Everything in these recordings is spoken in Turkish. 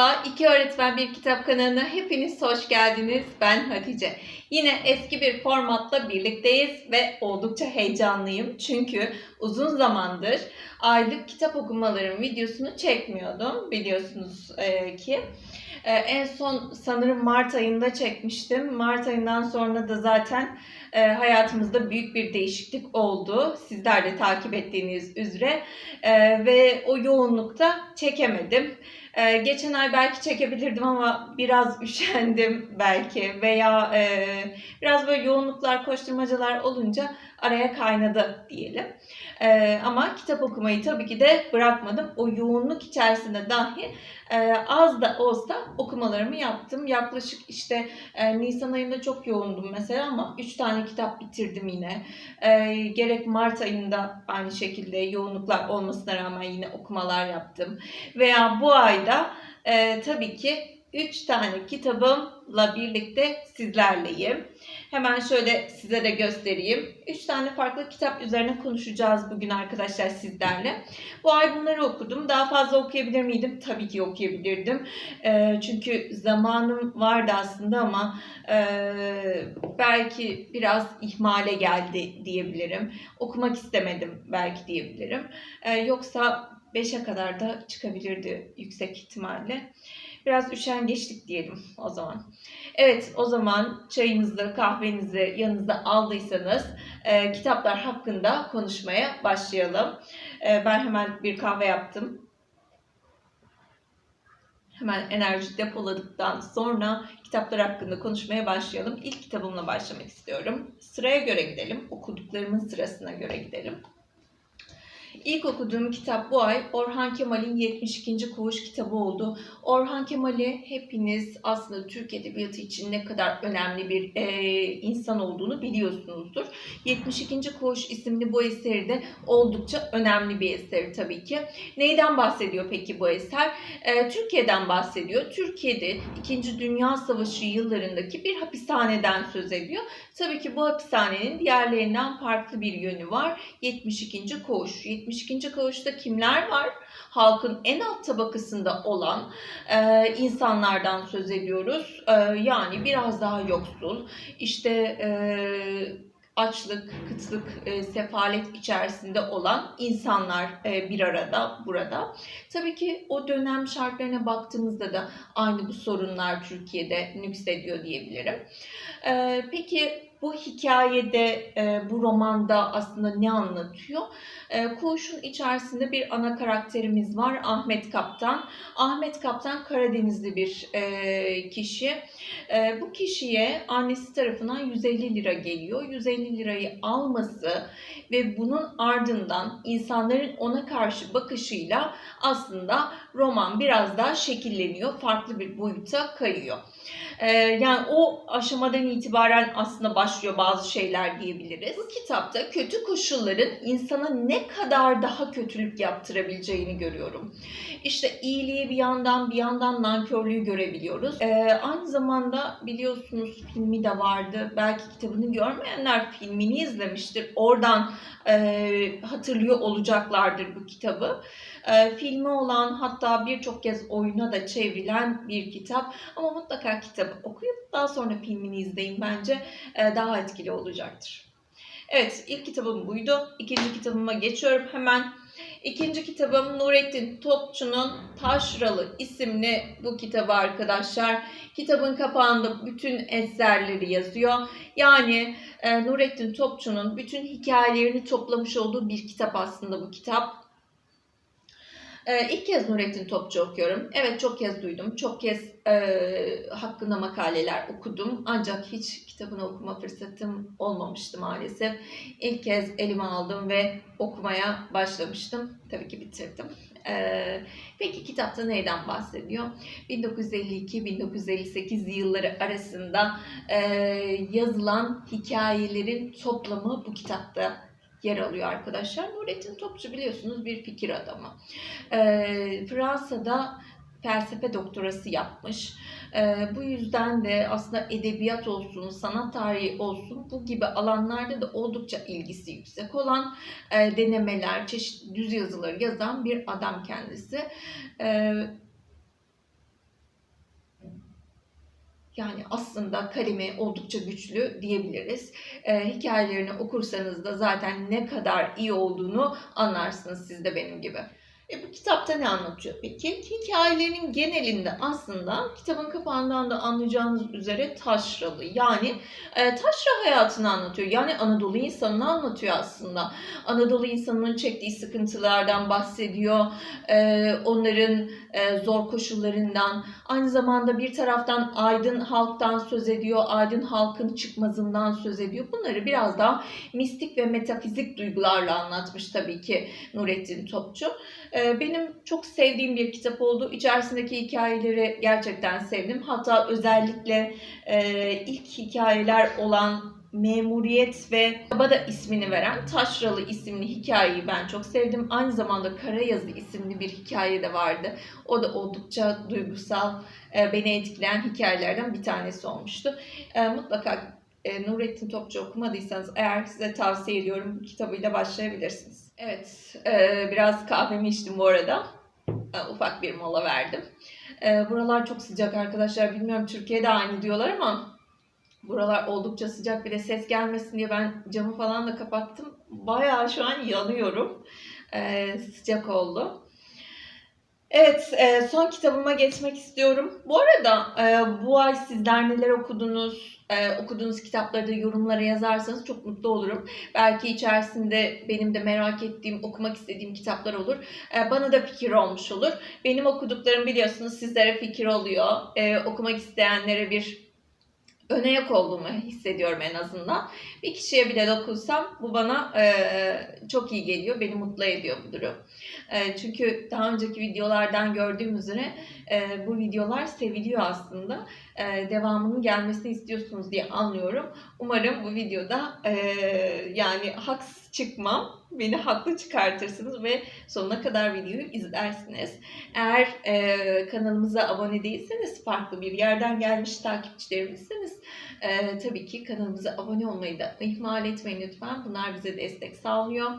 Merhaba, iki öğretmen bir kitap kanalına hepiniz hoş geldiniz. Ben Hatice. Yine eski bir formatla birlikteyiz ve oldukça heyecanlıyım. Çünkü uzun zamandır aylık kitap okumalarım videosunu çekmiyordum biliyorsunuz e, ki. E, en son sanırım Mart ayında çekmiştim. Mart ayından sonra da zaten e, hayatımızda büyük bir değişiklik oldu. Sizler de takip ettiğiniz üzere. Ve o yoğunlukta çekemedim. Ee, geçen ay belki çekebilirdim ama biraz üşendim belki veya e, biraz böyle yoğunluklar, koşturmacalar olunca araya kaynadı diyelim. Ee, ama kitap okumayı tabii ki de bırakmadım. O yoğunluk içerisinde dahi e, az da olsa okumalarımı yaptım. Yaklaşık işte e, Nisan ayında çok yoğundum mesela ama 3 tane kitap bitirdim yine. E, gerek Mart ayında aynı şekilde yoğunluklar olmasına rağmen yine okumalar yaptım. Veya bu ayda e, tabii ki 3 tane kitabımla birlikte sizlerleyim. Hemen şöyle size de göstereyim. 3 tane farklı kitap üzerine konuşacağız bugün arkadaşlar sizlerle. Bu ay bunları okudum. Daha fazla okuyabilir miydim? Tabii ki okuyabilirdim. E, çünkü zamanım vardı aslında ama e, belki biraz ihmale geldi diyebilirim. Okumak istemedim belki diyebilirim. E, yoksa 5'e kadar da çıkabilirdi yüksek ihtimalle. Biraz üşengeçlik diyelim o zaman. Evet o zaman çayınızı, kahvenizi yanınıza aldıysanız e, kitaplar hakkında konuşmaya başlayalım. E, ben hemen bir kahve yaptım. Hemen enerji depoladıktan sonra kitaplar hakkında konuşmaya başlayalım. İlk kitabımla başlamak istiyorum. Sıraya göre gidelim. Okuduklarımın sırasına göre gidelim. İlk okuduğum kitap bu ay Orhan Kemal'in 72. Koğuş kitabı oldu. Orhan Kemal'i hepiniz aslında Türk Edebiyatı için ne kadar önemli bir e, insan olduğunu biliyorsunuzdur. 72. Koğuş isimli bu eseri de oldukça önemli bir eser tabii ki. Neyden bahsediyor peki bu eser? E, Türkiye'den bahsediyor. Türkiye'de 2. Dünya Savaşı yıllarındaki bir hapishaneden söz ediyor. Tabii ki bu hapishanenin diğerlerinden farklı bir yönü var. 72. Koğuş. 72. Koğuş'ta kimler var? Halkın en alt tabakasında olan e, insanlardan söz ediyoruz. E, yani biraz daha yoksul, işte e, açlık, kıtlık, e, sefalet içerisinde olan insanlar e, bir arada burada. Tabii ki o dönem şartlarına baktığımızda da aynı bu sorunlar Türkiye'de nüksediyor diyebilirim. E, peki bu hikayede, e, bu romanda aslında ne anlatıyor? E, Koğuş'un içerisinde bir ana karakterimiz var, Ahmet Kaptan. Ahmet Kaptan Karadenizli bir e, kişi. E, bu kişiye annesi tarafından 150 lira geliyor. 150 lirayı alması ve bunun ardından insanların ona karşı bakışıyla aslında roman biraz daha şekilleniyor, farklı bir boyuta kayıyor. Ee, yani o aşamadan itibaren aslında başlıyor bazı şeyler diyebiliriz. Bu kitapta kötü koşulların insana ne kadar daha kötülük yaptırabileceğini görüyorum. İşte iyiliği bir yandan bir yandan nankörlüğü görebiliyoruz. Ee, aynı zamanda biliyorsunuz filmi de vardı. Belki kitabını görmeyenler filmini izlemiştir. Oradan e, hatırlıyor olacaklardır bu kitabı. E, filmi olan hatta birçok kez oyuna da çevrilen bir kitap. Ama mutlaka kitabı okuyup daha sonra filmini izleyin bence e, daha etkili olacaktır. Evet ilk kitabım buydu. İkinci kitabıma geçiyorum hemen. İkinci kitabım Nurettin Topçu'nun Taşralı isimli bu kitabı arkadaşlar. Kitabın kapağında bütün eserleri yazıyor. Yani e, Nurettin Topçu'nun bütün hikayelerini toplamış olduğu bir kitap aslında bu kitap. Ee, ilk kez Nurettin Topçu okuyorum. Evet çok kez duydum. Çok kez e, hakkında makaleler okudum. Ancak hiç kitabını okuma fırsatım olmamıştı maalesef. İlk kez elime aldım ve okumaya başlamıştım. Tabii ki bitirdim. Ee, peki kitapta neyden bahsediyor? 1952-1958 yılları arasında e, yazılan hikayelerin toplamı bu kitapta yer alıyor arkadaşlar. Nurettin Topçu biliyorsunuz bir fikir adamı. Ee, Fransa'da felsefe doktorası yapmış. Ee, bu yüzden de aslında edebiyat olsun, sanat tarihi olsun bu gibi alanlarda da oldukça ilgisi yüksek olan e, denemeler, çeşitli düz yazıları yazan bir adam kendisi. Ee, Yani aslında kalemi oldukça güçlü diyebiliriz. Ee, hikayelerini okursanız da zaten ne kadar iyi olduğunu anlarsınız siz de benim gibi. E bu kitapta ne anlatıyor peki? Hikayelerinin genelinde aslında kitabın kapağından da anlayacağınız üzere taşralı. Yani e, taşra hayatını anlatıyor. Yani Anadolu insanını anlatıyor aslında. Anadolu insanının çektiği sıkıntılardan bahsediyor. E, onların e, zor koşullarından. Aynı zamanda bir taraftan aydın halktan söz ediyor. Aydın halkın çıkmazından söz ediyor. Bunları biraz daha mistik ve metafizik duygularla anlatmış tabii ki Nurettin Topçu. Ee, Benim çok sevdiğim bir kitap oldu. İçerisindeki hikayeleri gerçekten sevdim. Hatta özellikle e, ilk hikayeler olan Memuriyet ve Baba da ismini veren Taşralı isimli hikayeyi ben çok sevdim. Aynı zamanda Karayazı isimli bir hikaye de vardı. O da oldukça duygusal, e, beni etkileyen hikayelerden bir tanesi olmuştu. E, Mutlaka e, Nurettin Topçu okumadıysanız eğer size tavsiye ediyorum kitabıyla başlayabilirsiniz. Evet, e, biraz kahvemi içtim bu arada. E, ufak bir mola verdim. E, buralar çok sıcak arkadaşlar. Bilmiyorum Türkiye'de aynı diyorlar ama buralar oldukça sıcak. Bir de ses gelmesin diye ben camı falan da kapattım. Bayağı şu an yanıyorum. E, sıcak oldu. Evet, e, son kitabıma geçmek istiyorum. Bu arada e, bu ay sizler neler okudunuz, e, okuduğunuz kitapları da yorumlara yazarsanız çok mutlu olurum. Belki içerisinde benim de merak ettiğim, okumak istediğim kitaplar olur. Bana da fikir olmuş olur. Benim okuduklarım biliyorsunuz sizlere fikir oluyor. Okumak isteyenlere bir öne yak olduğumu hissediyorum en azından. Bir kişiye bile dokunsam bu bana e, çok iyi geliyor, beni mutlu ediyor bu durum. E, çünkü daha önceki videolardan gördüğüm üzere e, bu videolar seviliyor aslında. E, devamının gelmesini istiyorsunuz diye anlıyorum. Umarım bu videoda e, yani haksız çıkmam. Beni haklı çıkartırsınız ve sonuna kadar videoyu izlersiniz. Eğer e, kanalımıza abone değilseniz, farklı bir yerden gelmiş takipçilerimizseniz e, tabii ki kanalımıza abone olmayı da ihmal etmeyin lütfen. Bunlar bize destek sağlıyor.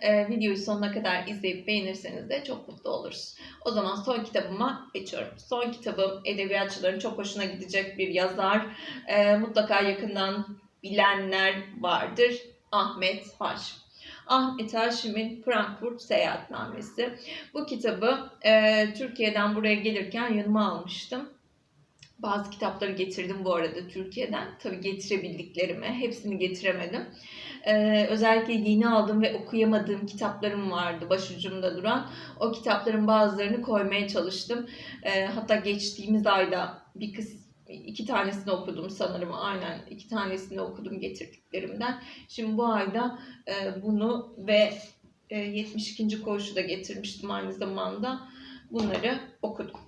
E, videoyu sonuna kadar izleyip beğenirseniz de çok mutlu oluruz. O zaman son kitabıma geçiyorum. Son kitabım edebiyatçıların çok hoşuna gidecek bir yazar. E, mutlaka yakından bilenler vardır. Ahmet Haşim. Ahmet Haşim'in Frankfurt Seyahatnamesi. Bu kitabı e, Türkiye'den buraya gelirken yanıma almıştım. Bazı kitapları getirdim bu arada Türkiye'den. Tabii getirebildiklerimi, hepsini getiremedim. Ee, özellikle yeni aldığım ve okuyamadığım kitaplarım vardı başucumda duran. O kitapların bazılarını koymaya çalıştım. Ee, hatta geçtiğimiz ayda bir kız iki tanesini okudum sanırım. Aynen iki tanesini okudum getirdiklerimden. Şimdi bu ayda e, bunu ve e, 72. koğuşu da getirmiştim aynı zamanda. Bunları okudum.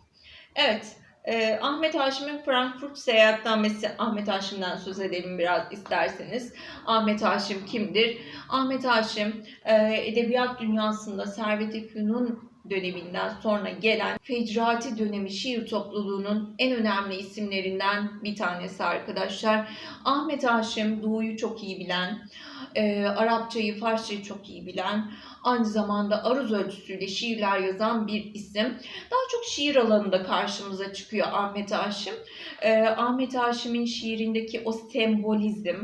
Evet. Ee, Ahmet Haşim'in Frankfurt seyahatnamesi Ahmet Haşim'den söz edelim biraz isterseniz. Ahmet Haşim kimdir? Ahmet Haşim e, edebiyat dünyasında Servet-i Fünun döneminden sonra gelen Fecrati dönemi şiir topluluğunun en önemli isimlerinden bir tanesi arkadaşlar. Ahmet Haşim Doğu'yu çok iyi bilen, e, Arapçayı, Farsçayı çok iyi bilen, aynı zamanda aruz ölçüsüyle şiirler yazan bir isim. Daha çok şiir alanında karşımıza çıkıyor Ahmet Haşim. E, Ahmet Haşim'in şiirindeki o sembolizm,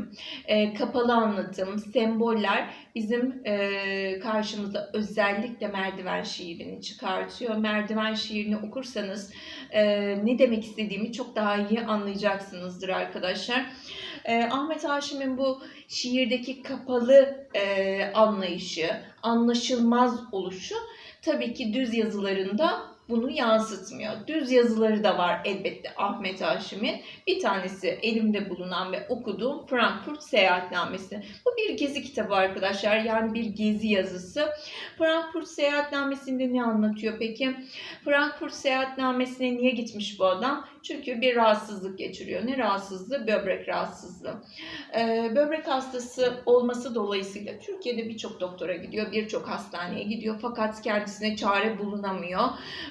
e, kapalı anlatım, semboller bizim e, karşımıza özellikle merdiven şiirini çıkartıyor. Merdiven şiirini okursanız e, ne demek istediğimi çok daha iyi anlayacaksınızdır arkadaşlar. E, Ahmet Haşim'in bu şiirdeki kapalı e, anlayışı, anlaşılmaz oluşu tabii ki düz yazılarında bunu yansıtmıyor. Düz yazıları da var elbette Ahmet Haşim'in. Bir tanesi elimde bulunan ve okuduğum Frankfurt Seyahatnamesi. Bu bir gezi kitabı arkadaşlar. Yani bir gezi yazısı. Frankfurt Seyahatnamesi'nde ne anlatıyor peki? Frankfurt Seyahatnamesi'ne niye gitmiş bu adam? Çünkü bir rahatsızlık geçiriyor. Ne rahatsızlığı? Böbrek rahatsızlığı. Ee, böbrek hastası olması dolayısıyla Türkiye'de birçok doktora gidiyor, birçok hastaneye gidiyor fakat kendisine çare bulunamıyor.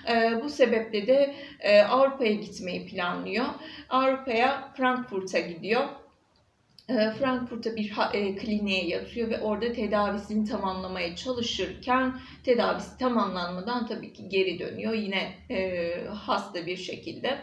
Ee, bu sebeple de e, Avrupa'ya gitmeyi planlıyor. Avrupa'ya Frankfurt'a gidiyor. E, Frankfurt'ta bir e, kliniğe yatıyor ve orada tedavisini tamamlamaya çalışırken tedavisi tamamlanmadan tabii ki geri dönüyor yine e, hasta bir şekilde.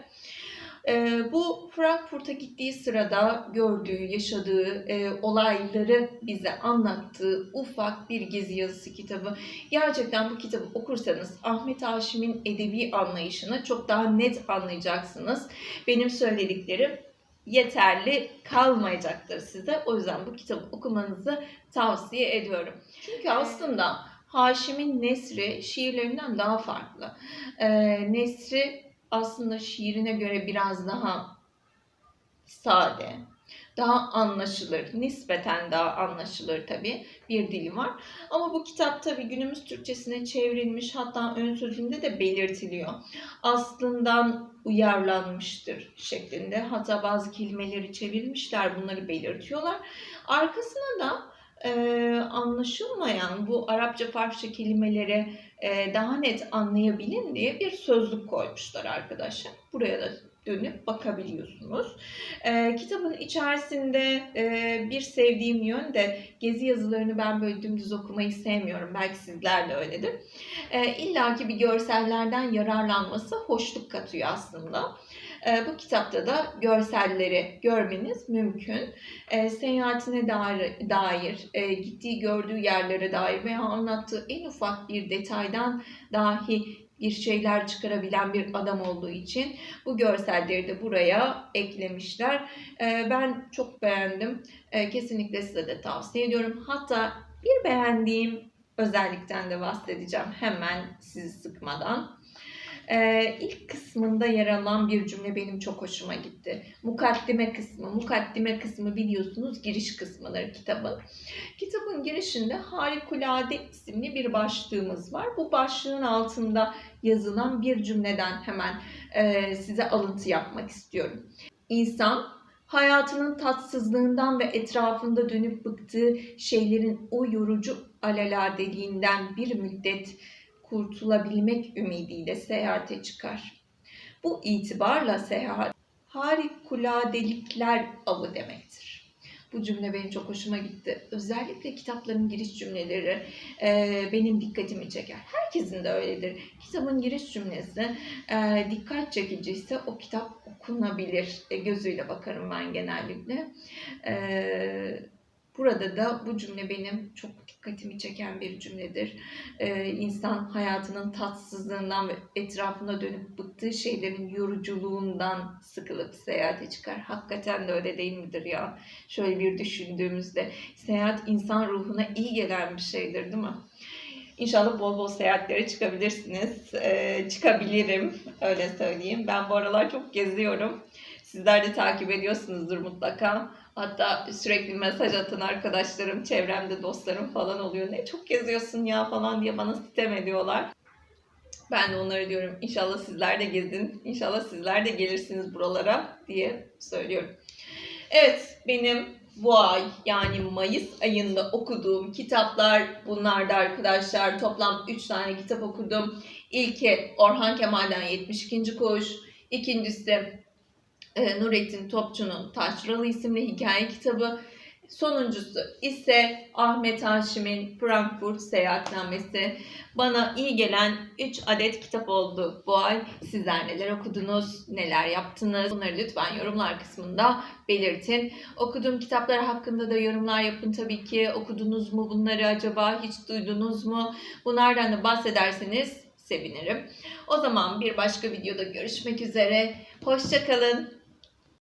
Ee, bu Frankfurt'a gittiği sırada gördüğü, yaşadığı e, olayları bize anlattığı ufak bir gezi yazısı kitabı. Gerçekten bu kitabı okursanız Ahmet Haşim'in edebi anlayışını çok daha net anlayacaksınız. Benim söylediklerim yeterli kalmayacaktır size. O yüzden bu kitabı okumanızı tavsiye ediyorum. Çünkü aslında Haşim'in Nesri şiirlerinden daha farklı. Ee, Nesri aslında şiirine göre biraz daha sade, daha anlaşılır, nispeten daha anlaşılır tabii bir dili var. Ama bu kitap tabii günümüz Türkçesine çevrilmiş hatta ön sözünde de belirtiliyor. Aslından uyarlanmıştır şeklinde. Hatta bazı kelimeleri çevirmişler bunları belirtiyorlar. Arkasına da e, anlaşılmayan bu Arapça Farsça kelimeleri e, daha net anlayabilin diye bir sözlük koymuşlar arkadaşlar. Buraya da dönüp bakabiliyorsunuz. E, kitabın içerisinde e, bir sevdiğim yön de gezi yazılarını ben böyle dümdüz okumayı sevmiyorum. Belki sizler de öyledir. E, İlla ki bir görsellerden yararlanması hoşluk katıyor aslında. E, bu kitapta da görselleri görmeniz mümkün. E, seyahatine dair, dair e, gittiği gördüğü yerlere dair veya anlattığı en ufak bir detaydan dahi bir şeyler çıkarabilen bir adam olduğu için bu görselleri de buraya eklemişler. E, ben çok beğendim. Kesinlikle size de tavsiye ediyorum. Hatta bir beğendiğim özellikten de bahsedeceğim hemen sizi sıkmadan. Ee, ilk kısmında yer alan bir cümle benim çok hoşuma gitti. Mukaddime kısmı. Mukaddime kısmı biliyorsunuz giriş kısmıdır kitabın. Kitabın girişinde Harikulade isimli bir başlığımız var. Bu başlığın altında yazılan bir cümleden hemen e, size alıntı yapmak istiyorum. İnsan hayatının tatsızlığından ve etrafında dönüp bıktığı şeylerin o yorucu alelade bir müddet kurtulabilmek ümidiyle seyahate çıkar. Bu itibarla seyahat harikuladelikler avı demektir. Bu cümle benim çok hoşuma gitti. Özellikle kitapların giriş cümleleri e, benim dikkatimi çeker. Herkesin de öyledir. Kitabın giriş cümlesi e, dikkat çekiciyse o kitap okunabilir e, gözüyle bakarım ben genellikle. E, Burada da bu cümle benim çok dikkatimi çeken bir cümledir. Ee, insan hayatının tatsızlığından ve etrafında dönüp bıktığı şeylerin yoruculuğundan sıkılıp seyahate çıkar. Hakikaten de öyle değil midir ya? Şöyle bir düşündüğümüzde seyahat insan ruhuna iyi gelen bir şeydir değil mi? İnşallah bol bol seyahatlere çıkabilirsiniz. Ee, çıkabilirim öyle söyleyeyim. Ben bu aralar çok geziyorum. Sizler de takip ediyorsunuzdur mutlaka. Hatta sürekli mesaj atan arkadaşlarım, çevremde dostlarım falan oluyor. Ne çok geziyorsun ya falan diye bana sitem ediyorlar. Ben de onlara diyorum inşallah sizler de gezin, inşallah sizler de gelirsiniz buralara diye söylüyorum. Evet benim bu ay yani Mayıs ayında okuduğum kitaplar bunlardı arkadaşlar. Toplam 3 tane kitap okudum. İlki Orhan Kemal'den 72. Kuş. İkincisi e, Nurettin Topçu'nun Taşralı isimli hikaye kitabı. Sonuncusu ise Ahmet Haşim'in Frankfurt seyahatnamesi. Bana iyi gelen 3 adet kitap oldu bu ay. Sizler neler okudunuz, neler yaptınız? Bunları lütfen yorumlar kısmında belirtin. Okuduğum kitaplar hakkında da yorumlar yapın tabii ki. Okudunuz mu bunları acaba? Hiç duydunuz mu? Bunlardan da bahsederseniz sevinirim. O zaman bir başka videoda görüşmek üzere. Hoşçakalın.